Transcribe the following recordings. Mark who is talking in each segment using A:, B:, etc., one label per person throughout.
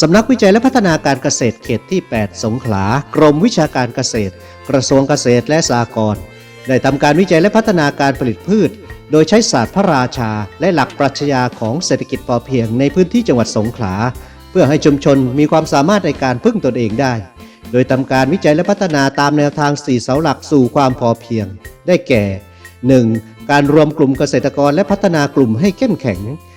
A: สำนักวิจัยและพัฒนาการเกษตรเขตที่ 8 สงขลา กรมวิชาการเกษตร กระทรวงเกษตรและสหกรณ์ได้ทำการวิจัยและพัฒนาการผลิตพืช โดยใช้ศาสตร์พระราชา และหลักปรัชญาของเศรษฐกิจพอเพียงในพื้นที่จังหวัดสงขลา เพื่อให้ชุมชนมีความสามารถในการพึ่งตนเองได้ โดยทำการวิจัยและพัฒนาตามแนวทาง 4 เสาหลักสู่ความพอเพียง ได้แก่ 1. การรวมกลุ่มเกษตรกรและพัฒนากลุ่มให้เข้มแข็ง 2.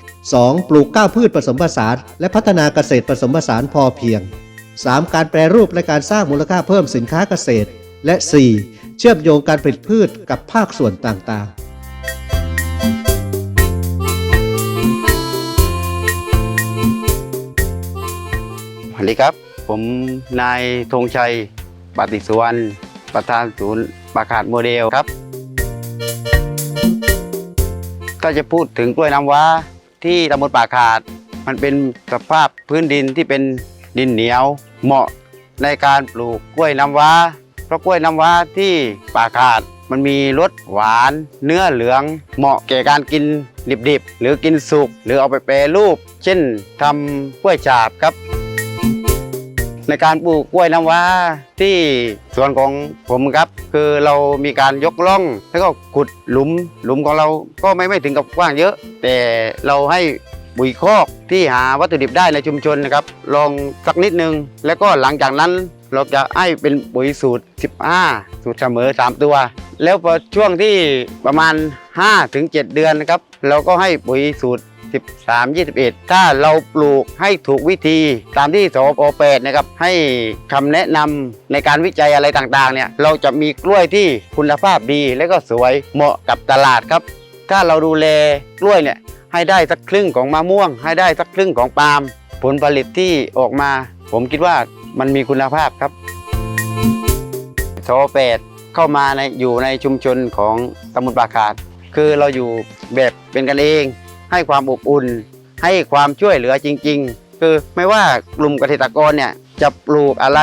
A: ปลูกก้าวพืชผสมผสานและพัฒนาเกษตรผสมผสานพอเพียง 3. การแปรรูปและการสร้างมูลค่าเพิ่มสินค้าเกษตร และ 4. เชื่อมโยงการผลิตพืชกับภาคส่วนต่างๆ
B: สวัสดีครับ ผมนายธงชัย ปฏิสุวรรณประธานศูนย์ปราขาดโมเดลครับ ถ้าจะพูดถึงกล้วยน้ำว้า ที่ตำบลป่าขาด มันเป็นสภาพพื้นดินที่เป็นดินเหนียว เหมาะในการปลูกกล้วยน้ำว้า เพราะกล้วยน้ำว้าที่ป่าขาดมันมีรสหวาน เนื้อเหลือง เหมาะแก่การกินดิบๆ หรือกินสุก หรือเอาไปแปรรูป เช่นทำกล้วยฉาบครับ ในการปลูกกล้วยน้ำว้าที่สวนของผมครับ คือเรามีการยกล่อง แล้วก็ขุดหลุมหลุมของเราก็ไม่ไม่ถึงกับกว้างเยอะ แต่เราให้ปุ๋ยคอกที่หาวัตถุดิบได้ในชุมชนนะครับ ลองสักนิดนึง แล้วก็หลังจากนั้นเราจะให้เป็นปุ๋ยสูตร 15 สูตรเสมอ 3 ตัว แล้วพอช่วงที่ประมาณ 5-7 เดือนนะครับ เราก็ให้ปุ๋ยสูตร 13 21 ถ้าเราปลูกให้ถูกวิธีตามที่สปแปดนะครับให้คำแนะนำในการวิจัยอะไรต่างๆเนี่ยเราจะมีกล้วยที่คุณภาพดีและก็สวยเหมาะกับตลาดครับ ถ้าเราดูแลกล้วยเนี่ยให้ได้สักครึ่งของมะม่วง ให้ได้สักครึ่งของปาล์มผลผลิตที่ออกมา ผมคิดว่ามันมีคุณภาพครับสปแปดเข้ามาในอยู่ในชุมชนของตำบลปราคาด คือเราอยู่แบบเป็นกันเอง ให้ความอบอุ่น ให้ความช่วยเหลือจริง ๆ คือไม่ว่ากลุ่มเกษตรกรเนี่ยจะปลูกอะไร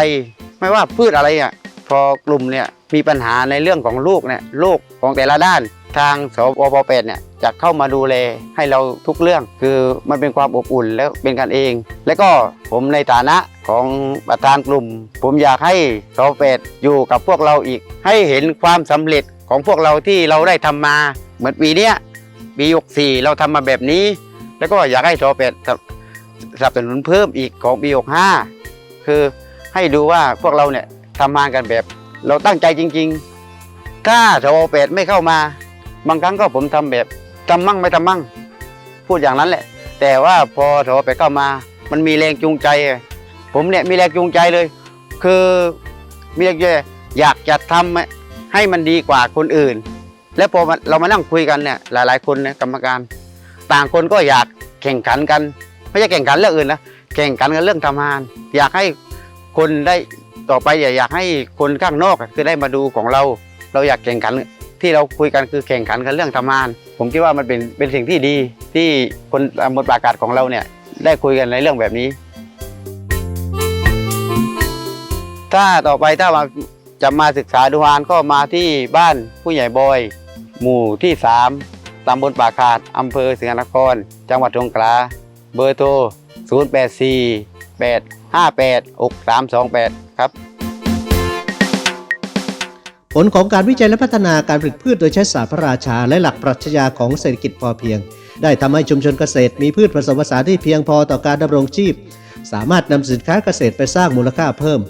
B: ไม่ว่าพืชอะไรอะพอกลุ่มเนี่ยมีปัญหาในเรื่องของลูกเนี่ยลูกของแต่ละด้าน ทางสปปแปดเนี่ยจะเข้ามาดูแลให้เราทุกเรื่อง คือมันเป็นความอบอุ่นแล้วเป็นกันเอง และก็ผมในฐานะของประธานกลุ่ม ผมอยากให้สปปอยู่กับพวกเราอีก ให้เห็นความสำเร็จของพวกเราที่เราได้ทำมา เหมือนปีเนี้ย ปี64เราทำมาแบบนี้ แล้วก็อยากให้ทอเป็ดสนับสนุนเพิ่มอีกของปี65คือให้ดูว่าพวกเราเนี่ยทำงานกันแบบ เราตั้งใจจริง ๆ ถ้าทอเป็ดไม่เข้ามา บางครั้งก็ผมทำแบบทำมั่งไม่ทำมั่ง พูดอย่างนั้นแหละ แต่ว่าพอทอเป็ดเข้ามา มันมีแรงจูงใจ ผมเนี่ยมีแรงจูงใจเลย คือมีแรงจูงใจอยากจะทำให้มันดีกว่าคนอื่น แล้วพอเรามานั่งคุยกันเนี่ยหลาย ๆ คนเนี่ยกรรมการ ต่างคนก็อยากแข่งขันกัน ไม่ใช่แข่งขันเรื่องอื่นนะแข่งขันกันเรื่องทำงาน อยากให้คนได้ต่อไปอย่าอยากให้คนข้างนอกคือได้มาดูของเรา เราอยากแข่งขันที่เราคุยกันคือแข่งขันกันเรื่องทำงาน ผมคิดว่ามันเป็นเป็นสิ่งที่ดีที่คนตำบลปรากาศของเราเนี่ยได้คุยกันในเรื่องแบบนี้ ถ้าต่อไปถ้ามาจะมาศึกษาดูงานก็มาที่บ้านผู้ใหญ่บอย หมู่ที่ 3 ตำบลป่าขาด อำเภอสิงห์นคร จังหวัดสงขลา เบอร์โทร 084 858 6328 ครับ
A: ผลของการวิจัยและพัฒนาการผลิตพืชโดยใช้ศาสตร์พระราชา และหลักปรัชญาของเศรษฐกิจพอเพียง ได้ทำให้ชุมชนเกษตรมีพืชผสมผสานที่เพียงพอต่อการดำรงชีพ สามารถนำสินค้าเกษตรไปสร้างมูลค่าเพิ่ม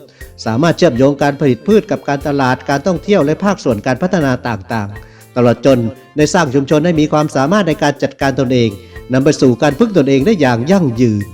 A: สามารถเชื่อมโยงการผลิตพืชกับการตลาด การท่องเที่ยวและภาคส่วนการพัฒนาต่างๆ ตลอดจนได้สร้างชุมชนให้มีความสามารถในการจัดการตนเองนำไปสู่การพึ่งตนเองได้อย่างยั่งยืน